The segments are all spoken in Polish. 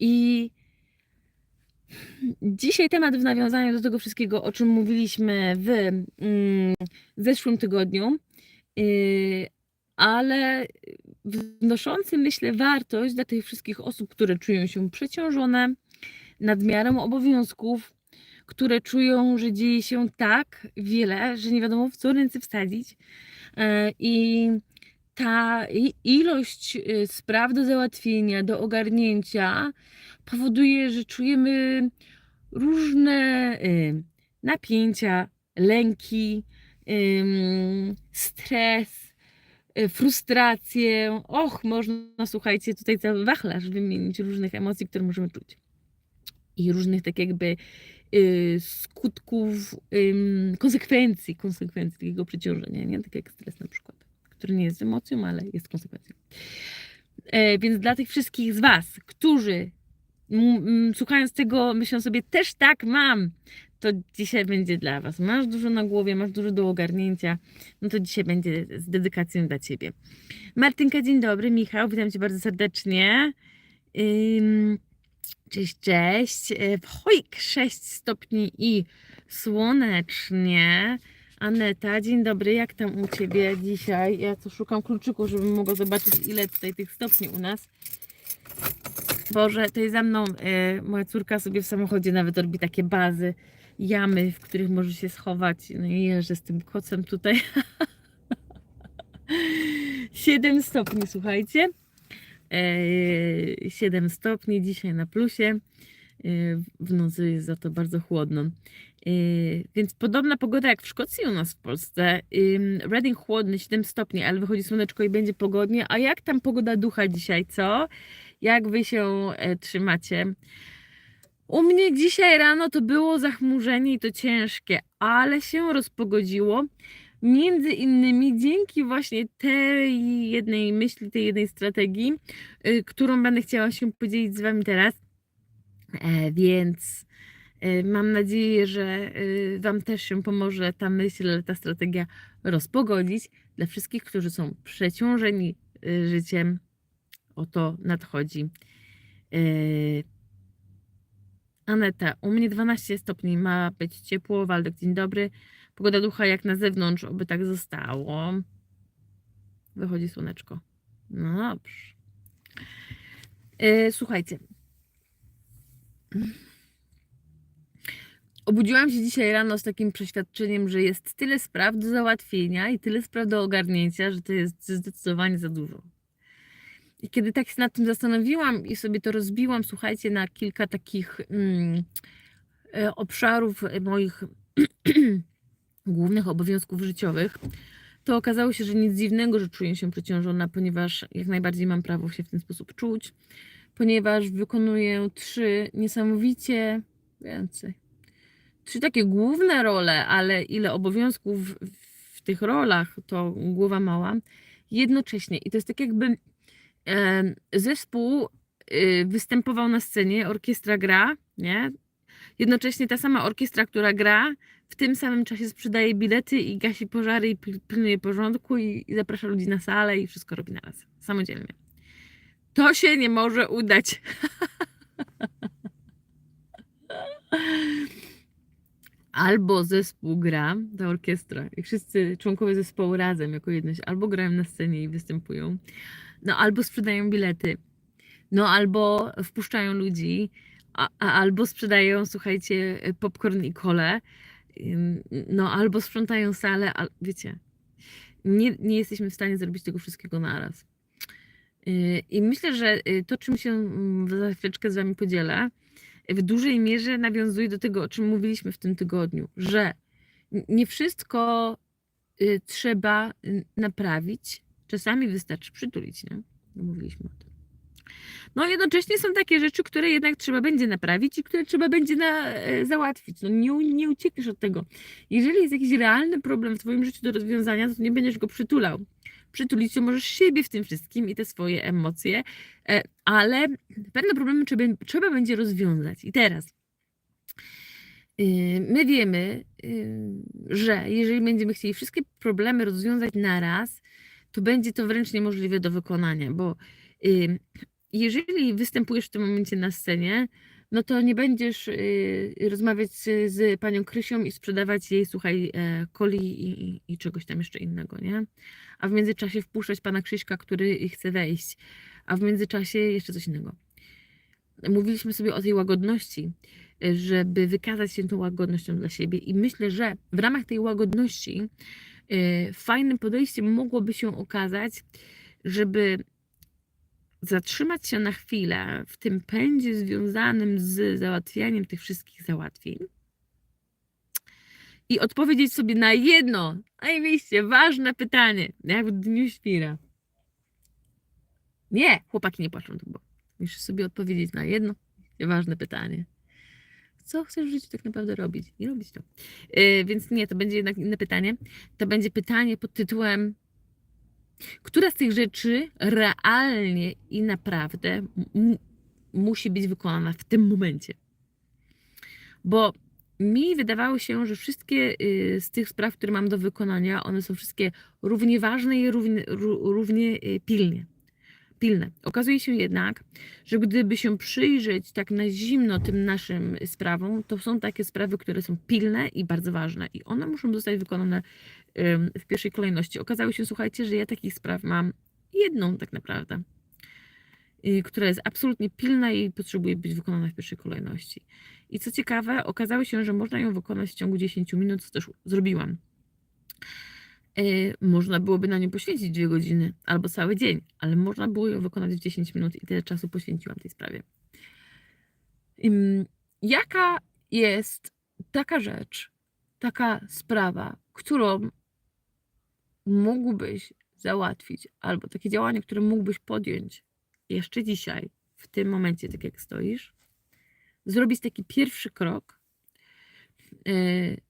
I dzisiaj temat w nawiązaniu do tego wszystkiego, o czym mówiliśmy w mm, zeszłym tygodniu, yy, ale wnoszący, myślę, wartość dla tych wszystkich osób, które czują się przeciążone nadmiarem obowiązków, które czują, że dzieje się tak wiele, że nie wiadomo w co ręce wsadzić. E, I ta ilość y, spraw do załatwienia, do ogarnięcia powoduje, że czujemy różne y, napięcia, lęki, stres, y, frustrację. Och, można, słuchajcie, tutaj cały wachlarz wymienić różnych emocji, które możemy czuć. I różnych tak jakby skutków, konsekwencji, konsekwencji takiego przeciążenia, nie? Tak jak stres na przykład, który nie jest emocją, ale jest konsekwencją. E, więc dla tych wszystkich z Was, którzy słuchając tego myślą sobie, też tak mam, to dzisiaj będzie dla Was. Masz dużo na głowie, masz dużo do ogarnięcia, no to dzisiaj będzie z dedykacją dla Ciebie. Martynka, dzień dobry. Michał, witam Cię bardzo serdecznie. Cześć, cześć. E, Chojk 6 stopni i słonecznie. Aneta, dzień dobry. Jak tam u Ciebie dzisiaj? Ja tu szukam kluczyków, żebym mogła zobaczyć, ile tutaj tych stopni u nas. Boże, to jest za mną. E, moja córka sobie w samochodzie nawet robi takie bazy, jamy, w których może się schować. No i jeżdżę z tym kocem tutaj. 7 stopni, słuchajcie. E, 7 stopni dzisiaj na plusie. E, W nocy jest za to bardzo chłodno. E, Więc podobna pogoda jak w Szkocji u nas w Polsce. Reading chłodny 7 stopni, ale wychodzi słoneczko i będzie pogodnie. A jak tam pogoda ducha dzisiaj, co? Jak wy się e, trzymacie? U mnie dzisiaj rano to było zachmurzenie i to ciężkie, ale się rozpogodziło. Między innymi dzięki właśnie tej jednej myśli, tej jednej strategii, y, którą będę chciała się podzielić z Wami teraz. E, więc mam nadzieję, że y, Wam też się pomoże ta myśl, ta strategia rozpogodzić. Dla wszystkich, którzy są przeciążeni y, życiem, o to nadchodzi. Y, Aneta, u mnie 12 stopni, ma być ciepło. Waldek, dzień dobry. Pogoda ducha jak na zewnątrz, oby tak zostało. Wychodzi słoneczko. No dobrze. Słuchajcie. Obudziłam się dzisiaj rano z takim przeświadczeniem, że jest tyle spraw do załatwienia i tyle spraw do ogarnięcia, że to jest zdecydowanie za dużo. I kiedy tak się nad tym zastanowiłam i sobie to rozbiłam, słuchajcie, na kilka takich mm, e, obszarów moich głównych obowiązków życiowych, to okazało się, że nic dziwnego, że czuję się przeciążona, ponieważ jak najbardziej mam prawo się w ten sposób czuć, ponieważ wykonuję trzy niesamowicie więcej. Trzy takie główne role, ale ile obowiązków w, tych rolach, to głowa mała, jednocześnie. I to jest tak jakby zespół y, występował na scenie, orkiestra gra, nie? Jednocześnie ta sama orkiestra, która gra, w tym samym czasie sprzedaje bilety i gasi pożary i pil- pilnuje porządku i, i zaprasza ludzi na salę i wszystko robi naraz, samodzielnie. To się nie może udać. Albo zespół gra, ta orkiestra, i wszyscy członkowie zespołu razem jako jedność, albo grają na scenie i występują, no albo sprzedają bilety, no albo wpuszczają ludzi, a, a albo sprzedają, słuchajcie, popcorn i kole, no albo sprzątają salę, al, wiecie, nie, nie jesteśmy w stanie zrobić tego wszystkiego naraz. Yy, I myślę, że y, to, czym się mm, za chwileczkę z Wami podzielę, w dużej mierze nawiązuje do tego, o czym mówiliśmy w tym tygodniu, że nie wszystko y, trzeba y, naprawić, czasami wystarczy przytulić, nie? No, Mówiliśmy o tym. No jednocześnie są takie rzeczy, które jednak trzeba będzie naprawić i które trzeba będzie na, e, załatwić. No nie, nie uciekniesz od tego. Jeżeli jest jakiś realny problem w Twoim życiu do rozwiązania, to nie będziesz go przytulał. Przytulić to możesz siebie w tym wszystkim i te swoje emocje, e, ale pewne problemy trzeba, będzie rozwiązać. I teraz yy, my wiemy, yy, że jeżeli będziemy chcieli wszystkie problemy rozwiązać naraz, to będzie to wręcz niemożliwe do wykonania, bo yy, jeżeli występujesz w tym momencie na scenie, no to nie będziesz y, rozmawiać z, panią Krysią i sprzedawać jej, słuchaj, e, coli i, i czegoś tam jeszcze innego, nie? A w międzyczasie wpuszczać pana Krzyśka, który chce wejść, a w międzyczasie jeszcze coś innego. Mówiliśmy sobie o tej łagodności, żeby wykazać się tą łagodnością dla siebie. I myślę, że w ramach tej łagodności y, fajnym podejściem mogłoby się okazać, żeby zatrzymać się na chwilę w tym pędzie związanym z załatwianiem tych wszystkich załatwień i odpowiedzieć sobie na jedno, najmniejsze, ważne pytanie, jak w dniu świra. Nie, chłopaki nie płaczą, bo musisz sobie odpowiedzieć na jedno ważne pytanie. Co chcesz w życiu tak naprawdę robić? Nie robić to. Yy, więc nie, to będzie jednak inne pytanie. To będzie pytanie pod tytułem która z tych rzeczy realnie i naprawdę musi być wykonana w tym momencie? Bo mi wydawało się, że wszystkie y, z tych spraw, które mam do wykonania, one są wszystkie równie ważne i równie, ró- równie y, pilnie. Pilne. Okazuje się jednak, że gdyby się przyjrzeć tak na zimno tym naszym sprawom, to są takie sprawy, które są pilne i bardzo ważne i one muszą zostać wykonane w pierwszej kolejności. Okazało się, słuchajcie, że ja takich spraw mam jedną tak naprawdę, która jest absolutnie pilna i potrzebuje być wykonana w pierwszej kolejności. I co ciekawe, okazało się, że można ją wykonać w ciągu 10 minut, co też zrobiłam. Y, Można byłoby na nią poświęcić dwie godziny albo cały dzień, ale można było ją wykonać w 10 minut i tyle czasu poświęciłam tej sprawie. Jaka jest taka rzecz, taka sprawa, którą mógłbyś załatwić, albo takie działanie, które mógłbyś podjąć jeszcze dzisiaj, w tym momencie, tak jak stoisz, zrobić taki pierwszy krok y,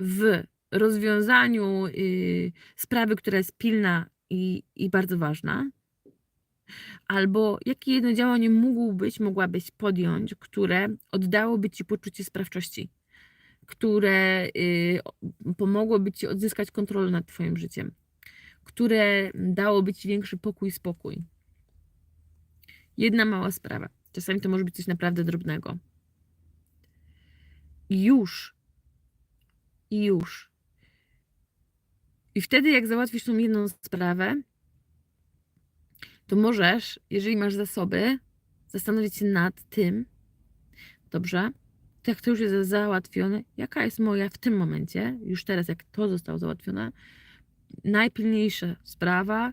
w rozwiązaniu y, sprawy, która jest pilna i, i bardzo ważna, albo jakie jedno działanie mógłbyś, mogłabyś podjąć, które oddałoby ci poczucie sprawczości, które y, pomogłoby ci odzyskać kontrolę nad twoim życiem, które dałoby ci większy pokój, spokój. Jedna mała sprawa. Czasami to może być coś naprawdę drobnego. I już. I już. I wtedy, jak załatwisz tą jedną sprawę, to możesz, jeżeli masz zasoby, zastanowić się nad tym, dobrze, to jak to już jest załatwione, jaka jest moja w tym momencie, już teraz, jak to zostało załatwione, najpilniejsza sprawa,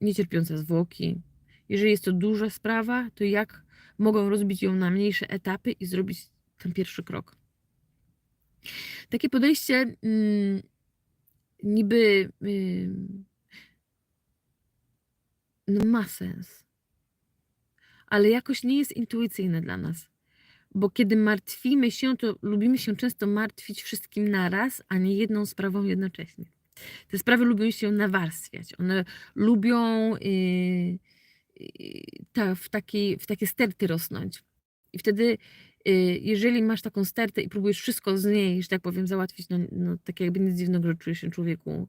niecierpiąca zwłoki. Jeżeli jest to duża sprawa, to jak mogą rozbić ją na mniejsze etapy i zrobić ten pierwszy krok. Takie podejście mm, niby ym, no ma sens, ale jakoś nie jest intuicyjne dla nas. Bo kiedy martwimy się, to lubimy się często martwić wszystkim naraz, a nie jedną sprawą jednocześnie. Te sprawy lubią się nawarstwiać. One lubią yy, ta, w, taki, w takie sterty rosnąć. I wtedy, yy, jeżeli masz taką stertę i próbujesz wszystko z niej, że tak powiem, załatwić, no, no tak jakby nic dziwnego, że czujesz się człowieku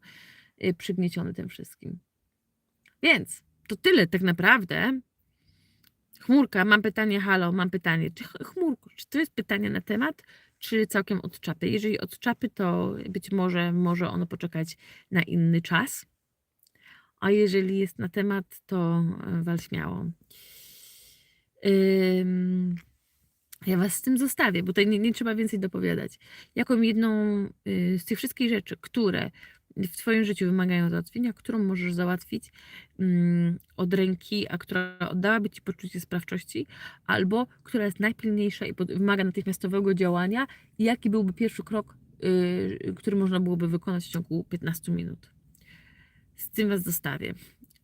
yy, przygnieciony tym wszystkim. Więc to tyle tak naprawdę. Chmurka, mam pytanie, halo, mam pytanie. Czy ch- chmurko, czy to jest pytanie na temat, czy całkiem od czapy? Jeżeli od czapy, to być może może ono poczekać na inny czas. A jeżeli jest na temat, to e, wal śmiało. Ym, ja was z tym zostawię, bo tutaj nie, nie trzeba więcej dopowiadać. Jaką jedną y, z tych wszystkich rzeczy, które w Twoim życiu wymagają załatwienia, którą możesz załatwić mm, od ręki, a która oddałaby Ci poczucie sprawczości, albo która jest najpilniejsza i wymaga natychmiastowego działania, jaki byłby pierwszy krok, y, który można byłoby wykonać w ciągu 15 minut. Z tym Was zostawię.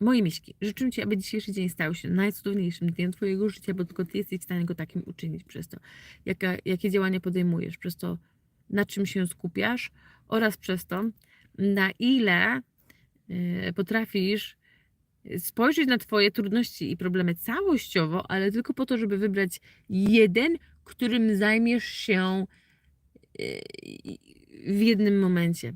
Moje miśki, życzę Ci, aby dzisiejszy dzień stał się najcudowniejszym dniem Twojego życia, bo tylko Ty jesteś w stanie go takim uczynić przez to, jaka, jakie działania podejmujesz, przez to, na czym się skupiasz oraz przez to, na ile y, potrafisz spojrzeć na Twoje trudności i problemy całościowo, ale tylko po to, żeby wybrać jeden, którym zajmiesz się y, w jednym momencie.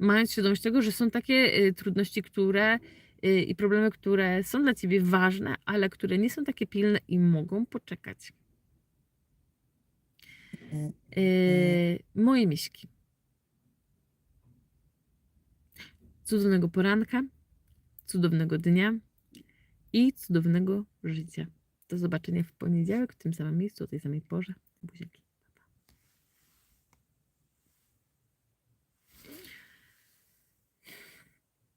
Mając świadomość tego, że są takie y, trudności, które y, i problemy, które są dla ciebie ważne, ale które nie są takie pilne i mogą poczekać. Y, Moje miśki. Cudownego poranka, cudownego dnia i cudownego życia. Do zobaczenia w poniedziałek w tym samym miejscu, o tej samej porze. Buziaki.